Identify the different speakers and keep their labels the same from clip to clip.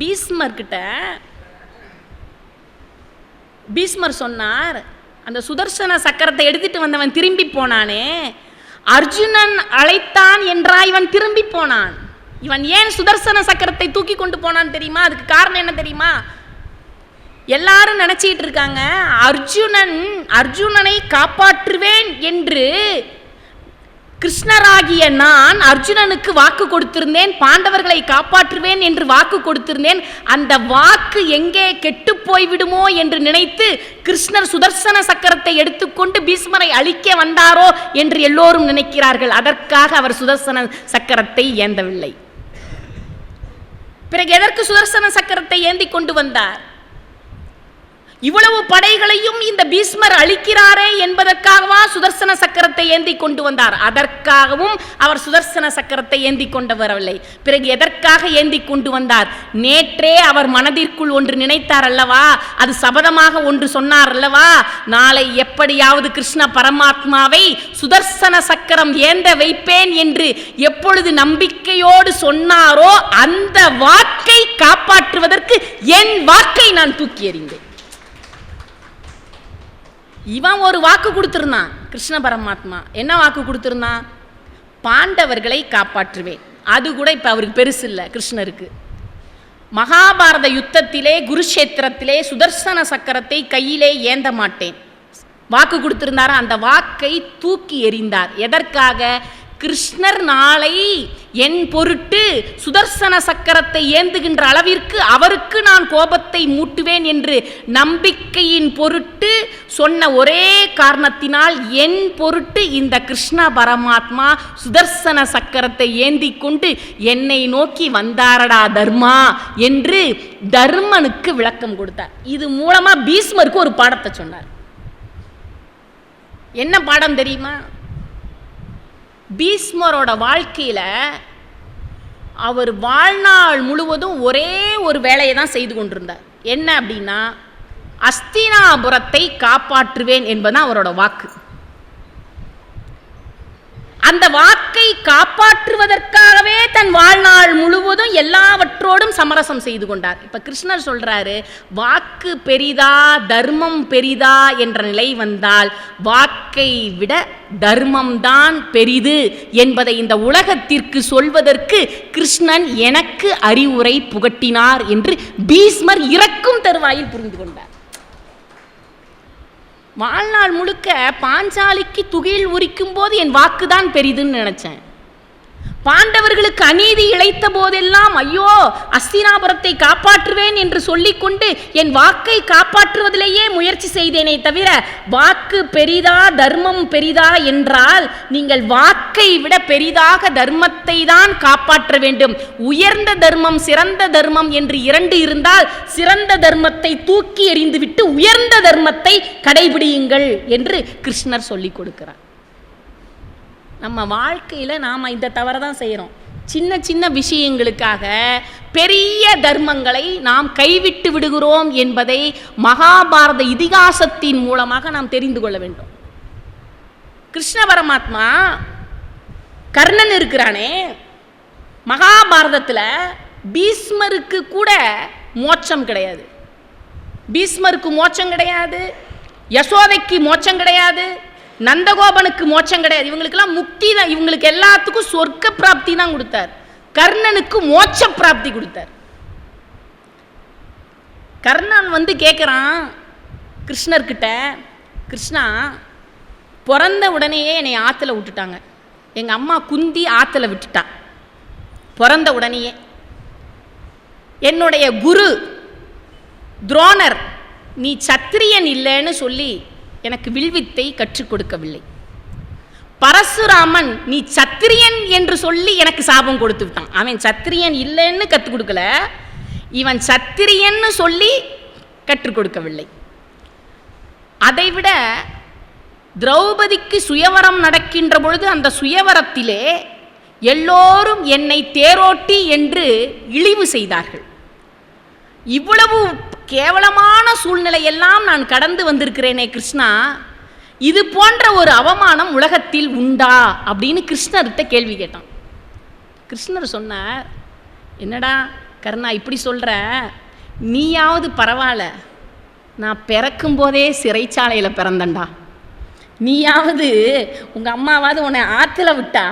Speaker 1: பீஸ்மர்கிட்ட பீஸ்மர் சொன்னார் அந்த சுதர்சன சக்கரத்தை எடுத்துட்டு வந்தவன் திரும்பி போனானே அர்ஜுனன் அழைத்தான் என்றா இவன் திரும்பி போனான் இவன் ஏன் சுதர்சன சக்கரத்தை தூக்கி கொண்டு போனான் தெரியுமா அதுக்கு காரணம் என்ன தெரியுமா எல்லாரும் நினச்சிக்கிட்டு இருக்காங்க அர்ஜுனன் அர்ஜுனனை காப்பாற்றுவேன் என்று கிருஷ்ணராகிய நான் அர்ஜுனனுக்கு வாக்கு கொடுத்திருந்தேன் பாண்டவர்களை காப்பாற்றுவேன் என்று வாக்கு கொடுத்திருந்தேன் அந்த வாக்கு எங்கே கெட்டு போய்விடுமோ என்று நினைத்து கிருஷ்ணர் சுதர்சன சக்கரத்தை எடுத்துக்கொண்டு பீஷ்மரை அழிக்க வந்தாரோ என்று எல்லோரும் நினைக்கிறார்கள் அதற்காக அவர் சுதர்சன சக்கரத்தை ஏந்தவில்லை பிறகு எதற்கு சுதர்சன சக்கரத்தை ஏந்தி கொண்டு வந்தார் இவ்வளவு படைகளையும் இந்த பீஸ்மர் அளிக்கிறாரே என்பதற்காகவா சுதர்சன சக்கரத்தை ஏந்தி கொண்டு வந்தார் அதற்காகவும் அவர் சுதர்சன சக்கரத்தை ஏந்தி கொண்டு வரவில்லை பிறகு எதற்காக ஏந்தி கொண்டு வந்தார் நேற்றே அவர் மனதிற்குள் ஒன்று நினைத்தார் அல்லவா அது சபதமாக ஒன்று சொன்னார் அல்லவா நாளை எப்படியாவது கிருஷ்ண பரமாத்மாவை சுதர்சன சக்கரம் ஏந்த வைப்பேன் என்று எப்பொழுது நம்பிக்கையோடு சொன்னாரோ அந்த வாக்கை காப்பாற்றுவதற்கு என் வாக்கை நான் தூக்கி எறிந்தேன் இவன் ஒரு வாக்கு கொடுத்துருந்தான் கிருஷ்ண பரமாத்மா என்ன வாக்கு கொடுத்துருந்தான் பாண்டவர்களை காப்பாற்றுவேன் அது கூட இப்போ அவருக்கு பெருசு இல்லை கிருஷ்ணருக்கு மகாபாரத யுத்தத்திலே குருஷேத்திரத்திலே சுதர்சன சக்கரத்தை கையிலே ஏந்த மாட்டேன் வாக்கு கொடுத்திருந்தாரா அந்த வாக்கை தூக்கி எறிந்தார் எதற்காக கிருஷ்ணர் நாளை என் பொருட்டு சுதர்சன சக்கரத்தை ஏந்துகின்ற அளவிற்கு அவருக்கு நான் கோபத்தை மூட்டுவேன் என்று நம்பிக்கையின் பொருட்டு சொன்ன ஒரே காரணத்தினால் என் பொருட்டு இந்த கிருஷ்ண பரமாத்மா சுதர்சன சக்கரத்தை ஏந்தி கொண்டு என்னை நோக்கி வந்தாரடா தர்மா என்று தர்மனுக்கு விளக்கம் கொடுத்தார் இது மூலமாக பீஸ்மருக்கு ஒரு பாடத்தை சொன்னார் என்ன பாடம் தெரியுமா பீஸ்மரோட வாழ்க்கையில் அவர் வாழ்நாள் முழுவதும் ஒரே ஒரு வேலையை தான் செய்து கொண்டிருந்தார் என்ன அப்படின்னா அஸ்தினாபுரத்தை காப்பாற்றுவேன் என்பதுதான் அவரோட வாக்கு அந்த வாக்கை காப்பாற்றுவதற்காகவே தன் வாழ்நாள் முழுவதும் எல்லாவற்றோடும் சமரசம் செய்து கொண்டார் இப்போ கிருஷ்ணர் சொல்கிறாரு வாக்கு பெரிதா தர்மம் பெரிதா என்ற நிலை வந்தால் வாக்கை விட தர்மம்தான் பெரிது என்பதை இந்த உலகத்திற்கு சொல்வதற்கு கிருஷ்ணன் எனக்கு அறிவுரை புகட்டினார் என்று பீஸ்மர் இறக்கும் தருவாயில் புரிந்து கொண்டார் வாழ்நாள் முழுக்க பாஞ்சாலிக்கு துகில் உரிக்கும் போது என் வாக்கு தான் பெரிதுன்னு நினச்சேன் பாண்டவர்களுக்கு அநீதி இழைத்த போதெல்லாம் ஐயோ அஸ்தினாபுரத்தை காப்பாற்றுவேன் என்று சொல்லிக்கொண்டு என் வாக்கை காப்பாற்றுவதிலேயே முயற்சி செய்தேனே தவிர வாக்கு பெரிதா தர்மம் பெரிதா என்றால் நீங்கள் வாக்கை விட பெரிதாக தர்மத்தை தான் காப்பாற்ற வேண்டும் உயர்ந்த தர்மம் சிறந்த தர்மம் என்று இரண்டு இருந்தால் சிறந்த தர்மத்தை தூக்கி எறிந்துவிட்டு உயர்ந்த தர்மத்தை கடைபிடியுங்கள் என்று கிருஷ்ணர் சொல்லிக் கொடுக்கிறார் நம்ம வாழ்க்கையில் நாம் இந்த தவறை தான் செய்கிறோம் சின்ன சின்ன விஷயங்களுக்காக பெரிய தர்மங்களை நாம் கைவிட்டு விடுகிறோம் என்பதை மகாபாரத இதிகாசத்தின் மூலமாக நாம் தெரிந்து கொள்ள வேண்டும் கிருஷ்ண பரமாத்மா கர்ணன் இருக்கிறானே மகாபாரதத்தில் பீஸ்மருக்கு கூட மோட்சம் கிடையாது பீஸ்மருக்கு மோட்சம் கிடையாது யசோதைக்கு மோட்சம் கிடையாது நந்தகோபனுக்கு மோட்சம் கிடையாது இவங்களுக்கெல்லாம் முக்தி தான் இவங்களுக்கு எல்லாத்துக்கும் சொர்க்க பிராப்தி தான் கொடுத்தார் கர்ணனுக்கு மோட்ச பிராப்தி கொடுத்தார் கர்ணன் வந்து கேட்குறான் கிருஷ்ணர்கிட்ட கிருஷ்ணா பிறந்த உடனேயே என்னை ஆற்றுல விட்டுட்டாங்க எங்கள் அம்மா குந்தி ஆற்றுல விட்டுட்டான் பிறந்த உடனேயே என்னுடைய குரு துரோணர் நீ சத்திரியன் இல்லைன்னு சொல்லி எனக்கு வில்வித்தை கற்றுக் கொடுக்கவில்லை பரசுராமன் நீ சத்திரியன் என்று சொல்லி எனக்கு சாபம் கொடுத்து விட்டான் அவன் சத்திரியன் இல்லைன்னு கற்றுக் கொடுக்கல இவன் சத்திரியன்னு சொல்லி கற்றுக் கொடுக்கவில்லை அதைவிட திரௌபதிக்கு சுயவரம் நடக்கின்ற பொழுது அந்த சுயவரத்திலே எல்லோரும் என்னை தேரோட்டி என்று இழிவு செய்தார்கள் இவ்வளவு கேவலமான சூழ்நிலையெல்லாம் நான் கடந்து வந்திருக்கிறேனே கிருஷ்ணா இது போன்ற ஒரு அவமானம் உலகத்தில் உண்டா அப்படின்னு கிருஷ்ணர்கிட்ட கேள்வி கேட்டான் கிருஷ்ணர் சொன்னார் என்னடா கருணா இப்படி சொல்கிற நீயாவது பரவாயில்ல நான் பிறக்கும் போதே சிறைச்சாலையில் பிறந்தண்டா நீயாவது உங்கள் அம்மாவாவது உன்னை ஆற்றுல விட்டா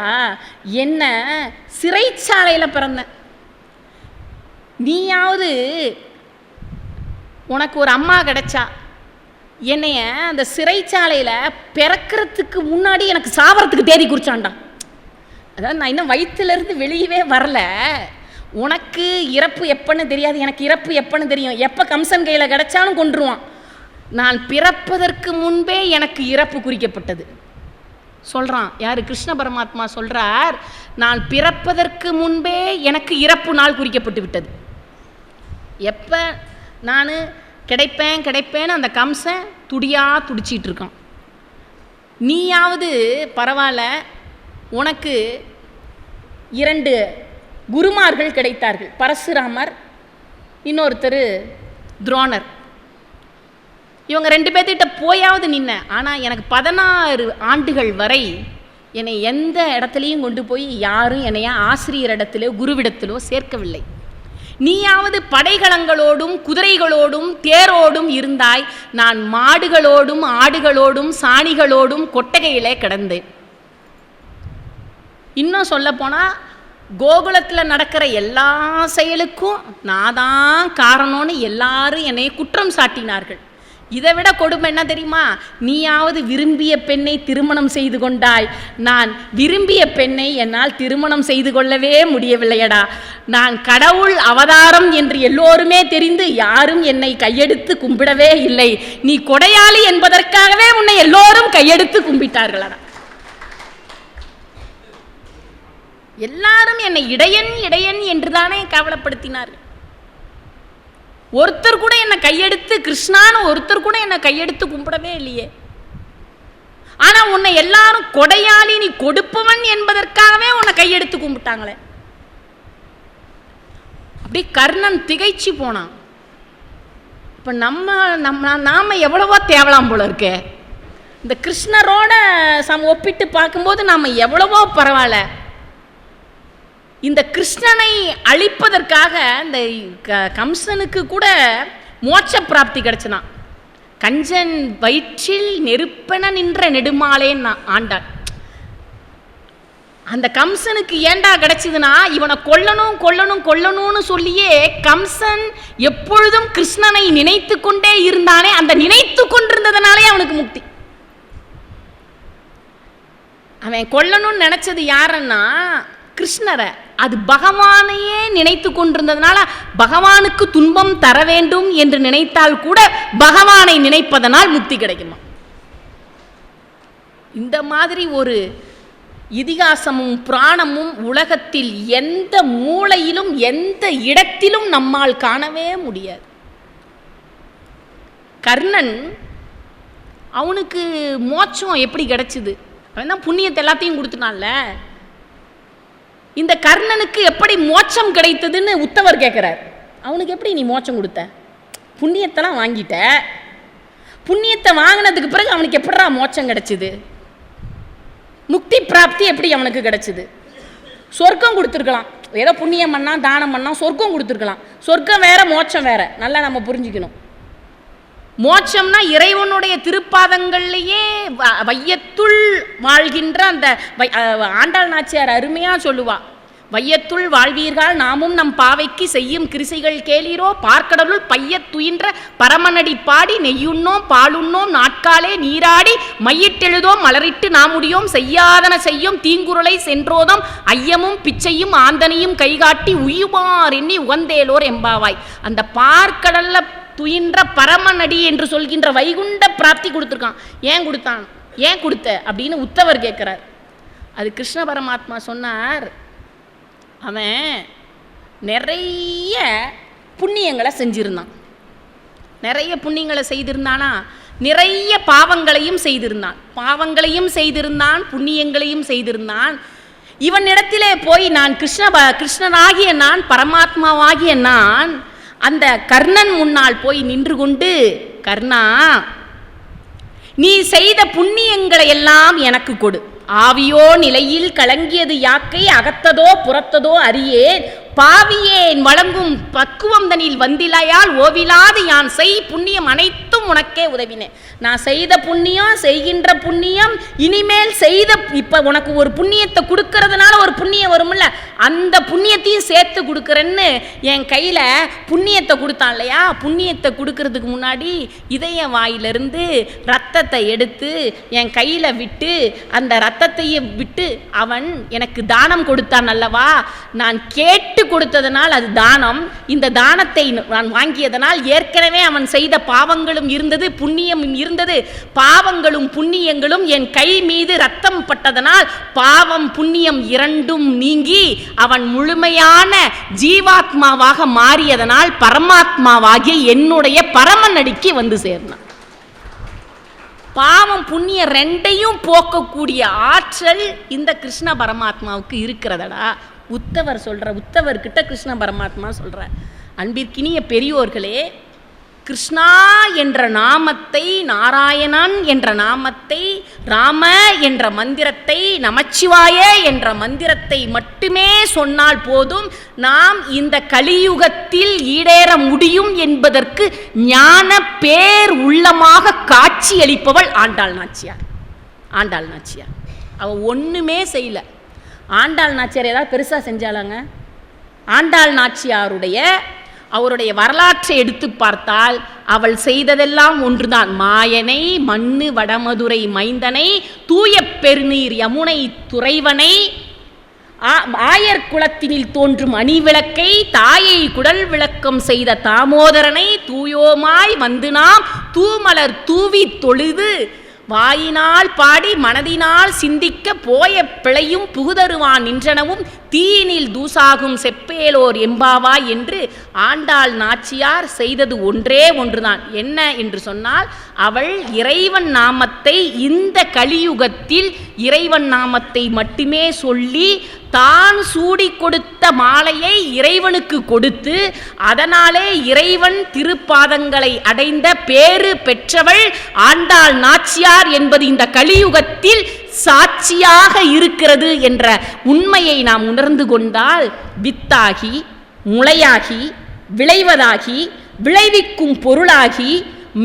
Speaker 1: என்ன சிறைச்சாலையில் பிறந்தேன் நீயாவது உனக்கு ஒரு அம்மா கிடைச்சா என்னைய அந்த சிறைச்சாலையில் பிறக்கிறதுக்கு முன்னாடி எனக்கு சாவரத்துக்கு தேதி குறிச்சாண்டான் அதாவது நான் இன்னும் வயிற்றுலேருந்து வெளியவே வரல உனக்கு இறப்பு எப்பன்னு தெரியாது எனக்கு இறப்பு எப்பன்னு தெரியும் எப்போ கம்சன் கையில் கிடச்சாலும் கொண்டுருவான் நான் பிறப்பதற்கு முன்பே எனக்கு இறப்பு குறிக்கப்பட்டது சொல்கிறான் யார் கிருஷ்ண பரமாத்மா சொல்கிறார் நான் பிறப்பதற்கு முன்பே எனக்கு இறப்பு நாள் குறிக்கப்பட்டு விட்டது எப்போ நான் கிடைப்பேன் கிடைப்பேன்னு அந்த கம்சன் துடியாக துடிச்சிட்ருக்கான் நீயாவது பரவாயில்ல உனக்கு இரண்டு குருமார்கள் கிடைத்தார்கள் பரசுராமர் இன்னொருத்தர் துரோணர் இவங்க ரெண்டு பேர்த்திட்ட போயாவது நின்ன ஆனால் எனக்கு பதினாறு ஆண்டுகள் வரை என்னை எந்த இடத்துலையும் கொண்டு போய் யாரும் என்னைய ஆசிரியர் இடத்துலையோ குருவிடத்திலோ சேர்க்கவில்லை நீயாவது படைகளங்களோடும் குதிரைகளோடும் தேரோடும் இருந்தாய் நான் மாடுகளோடும் ஆடுகளோடும் சாணிகளோடும் கொட்டகையிலே கிடந்தேன் இன்னும் போனால் கோகுலத்தில் நடக்கிற எல்லா செயலுக்கும் நான் தான் காரணம்னு எல்லாரும் என்னை குற்றம் சாட்டினார்கள் இதை விட கொடுமை என்ன தெரியுமா நீயாவது விரும்பிய பெண்ணை திருமணம் செய்து கொண்டாய் நான் விரும்பிய பெண்ணை என்னால் திருமணம் செய்து கொள்ளவே முடியவில்லையடா நான் கடவுள் அவதாரம் என்று எல்லோருமே தெரிந்து யாரும் என்னை கையெடுத்து கும்பிடவே இல்லை நீ கொடையாளி என்பதற்காகவே உன்னை எல்லோரும் கையெடுத்து கும்பிட்டார்களடா எல்லாரும் என்னை இடையன் இடையன் என்றுதானே கவலைப்படுத்தினார்கள் ஒருத்தர் கூட என்னை கையெடுத்து கிருஷ்ணான்னு ஒருத்தர் கூட என்னை கையெடுத்து கும்பிடவே இல்லையே ஆனால் உன்னை எல்லாரும் கொடையாளி நீ கொடுப்பவன் என்பதற்காகவே உன்னை கையெடுத்து கும்பிட்டாங்களே அப்படி கர்ணன் திகைச்சு போனான் இப்போ நம்ம நம்ம நாம் எவ்வளவோ தேவலாம் போல இருக்கே இந்த கிருஷ்ணரோட சம் ஒப்பிட்டு பார்க்கும்போது நாம் எவ்வளவோ பரவாயில்ல இந்த கிருஷ்ணனை அழிப்பதற்காக இந்த கம்சனுக்கு கூட மோட்ச பிராப்தி கிடச்சினா கஞ்சன் வயிற்றில் நெருப்பென நின்ற நெடுமாலேன்னு ஆண்டான் அந்த கம்சனுக்கு ஏண்டா கிடைச்சதுன்னா இவனை கொல்லணும் கொல்லணும் கொல்லணும்னு சொல்லியே கம்சன் எப்பொழுதும் கிருஷ்ணனை நினைத்து கொண்டே இருந்தானே அந்த நினைத்து கொண்டிருந்ததுனாலே அவனுக்கு முக்தி அவன் கொல்லணும்னு நினச்சது யாருன்னா கிருஷ்ணரை அது பகவானையே நினைத்து கொண்டிருந்ததுனால பகவானுக்கு துன்பம் தர வேண்டும் என்று நினைத்தால் கூட பகவானை நினைப்பதனால் முக்தி கிடைக்குமா இந்த மாதிரி ஒரு இதிகாசமும் புராணமும் உலகத்தில் எந்த மூளையிலும் எந்த இடத்திலும் நம்மால் காணவே முடியாது கர்ணன் அவனுக்கு மோட்சம் எப்படி கிடைச்சிது அவன் தான் புண்ணியத்தை எல்லாத்தையும் கொடுத்துனான்ல இந்த கர்ணனுக்கு எப்படி மோட்சம் கிடைத்ததுன்னு உத்தவர் கேட்குறார் அவனுக்கு எப்படி நீ மோட்சம் கொடுத்த புண்ணியத்தெல்லாம் வாங்கிட்ட புண்ணியத்தை வாங்கினதுக்கு பிறகு அவனுக்கு எப்படா மோட்சம் கிடைச்சிது முக்தி பிராப்தி எப்படி அவனுக்கு கிடைச்சிது சொர்க்கம் கொடுத்துருக்கலாம் ஏதோ புண்ணியம் பண்ணால் தானம் பண்ணால் சொர்க்கம் கொடுத்துருக்கலாம் சொர்க்கம் வேற மோட்சம் வேற நல்லா நம்ம புரிஞ்சுக்கணும் மோட்சம்னா இறைவனுடைய திருப்பாதங்கள்லேயே வையத்துள் வாழ்கின்ற அந்த ஆண்டாள் நாச்சியார் அருமையாக சொல்லுவாள் வையத்துள் வாழ்வீர்கள் நாமும் நம் பாவைக்கு செய்யும் கிருசைகள் கேளீரோ பார்க்கடலுள் பையத் துயின்ற பரமனடி பாடி நெய்யுண்ணோம் பாலுண்ணோம் நாட்காலே நீராடி மையிட்டெழுதோம் மலரிட்டு நாமுடியோம் செய்யாதன செய்யும் தீங்குருளை சென்றோதம் ஐயமும் பிச்சையும் ஆந்தனையும் கைகாட்டி உயுமார் எண்ணி உகந்தேலோர் எம்பாவாய் அந்த பார்க்கடல்ல துயின்ற பரமநடி என்று சொல்கின்ற வைகுண்ட பிராப்தி கொடுத்துருக்கான் ஏன் கொடுத்தான் ஏன் கொடுத்த அப்படின்னு உத்தவர் கேட்குறார் அது கிருஷ்ண பரமாத்மா சொன்னார் அவன் நிறைய புண்ணியங்களை செஞ்சிருந்தான் நிறைய புண்ணியங்களை செய்திருந்தானா நிறைய பாவங்களையும் செய்திருந்தான் பாவங்களையும் செய்திருந்தான் புண்ணியங்களையும் செய்திருந்தான் இவனிடத்திலே போய் நான் கிருஷ்ண கிருஷ்ணனாகிய நான் பரமாத்மாவாகிய நான் அந்த கர்ணன் முன்னால் போய் நின்று கொண்டு கர்ணா நீ செய்த புண்ணியங்களை எல்லாம் எனக்கு கொடு ஆவியோ நிலையில் கலங்கியது யாக்கை அகத்ததோ புறத்ததோ அறியேன் பாவியேன் வழங்கும் பக்குவம் தனில் வந்திலையால் ஓவிலாது யான் செய் புண்ணியம் அனைத்து அனைத்தும் உனக்கே உதவினேன் நான் செய்த புண்ணியம் செய்கின்ற புண்ணியம் இனிமேல் செய்த இப்போ உனக்கு ஒரு புண்ணியத்தை கொடுக்கறதுனால ஒரு புண்ணியம் வரும்ல அந்த புண்ணியத்தையும் சேர்த்து கொடுக்குறேன்னு என் கையில் புண்ணியத்தை கொடுத்தான் இல்லையா புண்ணியத்தை கொடுக்கறதுக்கு முன்னாடி இதய வாயிலிருந்து ரத்தத்தை எடுத்து என் கையில் விட்டு அந்த ரத்தத்தையும் விட்டு அவன் எனக்கு தானம் கொடுத்தான் அல்லவா நான் கேட்டு கொடுத்ததனால் அது தானம் இந்த தானத்தை நான் வாங்கியதனால் ஏற்கனவே அவன் செய்த பாவங்களும் இருந்தது புண்ணியமும் இருந்தது பாவங்களும் புண்ணியங்களும் என் கை மீது ரத்தம் பட்டதனால் பாவம் புண்ணியம் இரண்டும் நீங்கி அவன் முழுமையான ஜீவாத்மாவாக மாறியதனால் பரமாத்மாவாகிய என்னுடைய பரமநடிக்கு வந்து சேர்ந்தான் பாவம் புண்ணியம் ரெண்டையும் போக்கக்கூடிய ஆற்றல் இந்த கிருஷ்ண பரமாத்மாவுக்கு இருக்கிறதடா உத்தவர் சொல்கிற உத்தவர்கிட்ட கிருஷ்ண பரமாத்மா சொல்கிற அன்பிற்கினிய பெரியோர்களே கிருஷ்ணா என்ற நாமத்தை நாராயணன் என்ற நாமத்தை ராம என்ற மந்திரத்தை நமச்சிவாய என்ற மந்திரத்தை மட்டுமே சொன்னால் போதும் நாம் இந்த கலியுகத்தில் ஈடேற முடியும் என்பதற்கு ஞான பேர் உள்ளமாக காட்சியளிப்பவள் ஆண்டாள் நாச்சியார் ஆண்டாள் நாச்சியார் அவள் ஒன்றுமே செய்யலை ஆண்டாள் நாச்சியார் ஏதாவது பெருசாக செஞ்சாலாங்க ஆண்டாள் நாச்சியாருடைய அவருடைய வரலாற்றை எடுத்து பார்த்தால் அவள் செய்ததெல்லாம் ஒன்றுதான் மாயனை மண்ணு வடமதுரை மைந்தனை தூய பெருநீர் யமுனை துறைவனை ஆயர் குலத்தினில் தோன்றும் அணிவிளக்கை தாயை குடல் விளக்கம் செய்த தாமோதரனை தூயோமாய் வந்து நாம் தூமலர் தூவி தொழுது வாயினால் பாடி மனதினால் சிந்திக்க போய பிழையும் புகுதருவான் நின்றனவும் தீயினில் தூசாகும் செப்பேலோர் எம்பாவா என்று ஆண்டாள் நாச்சியார் செய்தது ஒன்றே ஒன்றுதான் என்ன என்று சொன்னால் அவள் இறைவன் நாமத்தை இந்த கலியுகத்தில் இறைவன் நாமத்தை மட்டுமே சொல்லி தான் சூடி கொடுத்த மாலையை இறைவனுக்கு கொடுத்து அதனாலே இறைவன் திருப்பாதங்களை அடைந்த பேறு பெற்றவள் ஆண்டாள் நாச்சியார் என்பது இந்த கலியுகத்தில் சாட்சியாக இருக்கிறது என்ற உண்மையை நாம் உணர்ந்து கொண்டால் வித்தாகி முளையாகி விளைவதாகி விளைவிக்கும் பொருளாகி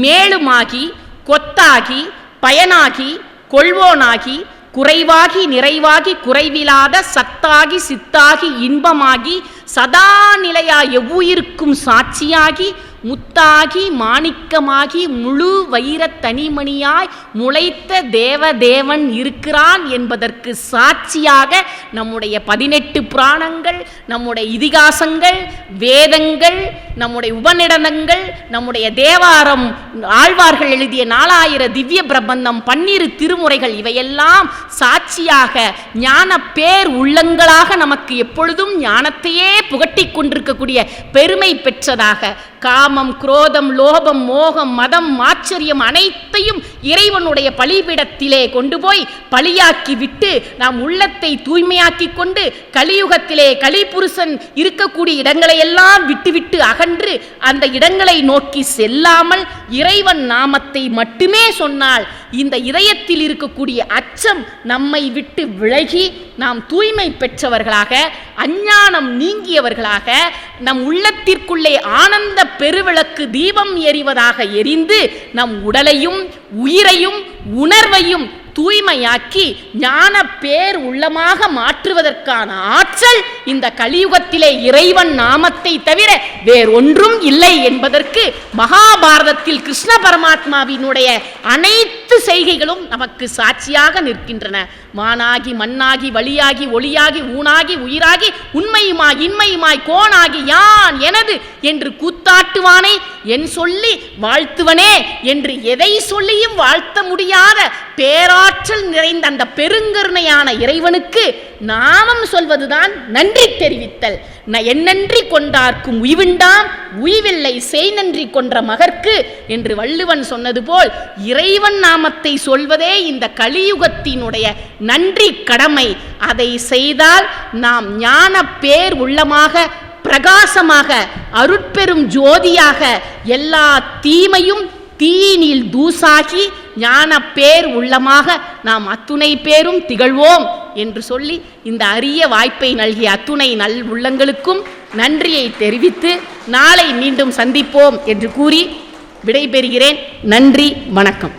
Speaker 1: மேலுமாகி கொத்தாகி பயனாகி கொள்வோனாகி குறைவாகி நிறைவாகி குறைவிலாத சத்தாகி சித்தாகி இன்பமாகி சதா நிலையா எவ்வுயிருக்கும் சாட்சியாகி முத்தாகி மாணிக்கமாகி முழு வைரத் தனிமணியாய் முளைத்த தேவதேவன் இருக்கிறான் என்பதற்கு சாட்சியாக நம்முடைய பதினெட்டு புராணங்கள் நம்முடைய இதிகாசங்கள் வேதங்கள் நம்முடைய உபநிடனங்கள் நம்முடைய தேவாரம் ஆழ்வார்கள் எழுதிய நாலாயிர திவ்ய பிரபந்தம் பன்னிரு திருமுறைகள் இவையெல்லாம் சாட்சியாக ஞான பேர் உள்ளங்களாக நமக்கு எப்பொழுதும் ஞானத்தையே புகட்டி கொண்டிருக்கக்கூடிய பெருமை பெற்றதாக கா காமம் குரோதம் லோபம் மோகம் மதம் ஆச்சரியம் அனைத்தையும் இறைவனுடைய பலிபீடத்திலே கொண்டு போய் பலியாக்கி விட்டு நாம் உள்ளத்தை தூய்மையாக்கி கொண்டு கலியுகத்திலே கலிபுருஷன் இருக்கக்கூடிய இடங்களை எல்லாம் விட்டுவிட்டு அகன்று அந்த இடங்களை நோக்கி செல்லாமல் இறைவன் நாமத்தை மட்டுமே சொன்னால் இந்த இதயத்தில் இருக்கக்கூடிய அச்சம் நம்மை விட்டு விலகி நாம் தூய்மை பெற்றவர்களாக அஞ்ஞானம் நீங்கியவர்களாக நம் உள்ளத்திற்குள்ளே ஆனந்த பெருவிளக்கு உலகுக்கு தீபம் எறிவதாக எரிந்து நம் உடலையும் உயிரையும் உணர்வையும் தூய்மையாக்கி ஞான பேர் உள்ளமாக மாற்றுவதற்கான ஆற்றல் இந்த கலியுகத்திலே இறைவன் நாமத்தை தவிர வேறொன்றும் இல்லை என்பதற்கு மகாபாரதத்தில் கிருஷ்ண பரமாத்மாவினுடைய அனைத்து செய்கைகளும் நமக்கு சாட்சியாக நிற்கின்றன மானாகி மண்ணாகி வழியாகி ஒளியாகி ஊனாகி உயிராகி உண்மையுமாய் இன்மையுமாய் கோணாகி யான் எனது என்று கூத்தாட்டுவானை என் சொல்லி வாழ்த்துவனே என்று எதை சொல்லியும் வாழ்த்த முடியாத பேரா பேராற்றல் நிறைந்த அந்த பெருங்கருணையான இறைவனுக்கு நாமம் சொல்வதுதான் நன்றி தெரிவித்தல் என்னன்றி கொண்டார்க்கும் உய்விண்டாம் உய்வில்லை செய் நன்றி கொன்ற மகற்கு என்று வள்ளுவன் சொன்னது போல் இறைவன் நாமத்தை சொல்வதே இந்த கலியுகத்தினுடைய நன்றி கடமை அதை செய்தால் நாம் ஞான பேர் உள்ளமாக பிரகாசமாக அருட்பெரும் ஜோதியாக எல்லா தீமையும் தீயினில் தூசாகி ஞான பேர் உள்ளமாக நாம் அத்துணை பேரும் திகழ்வோம் என்று சொல்லி இந்த அரிய வாய்ப்பை நல்கிய அத்துணை நல் உள்ளங்களுக்கும் நன்றியை தெரிவித்து நாளை மீண்டும் சந்திப்போம் என்று கூறி விடைபெறுகிறேன் நன்றி வணக்கம்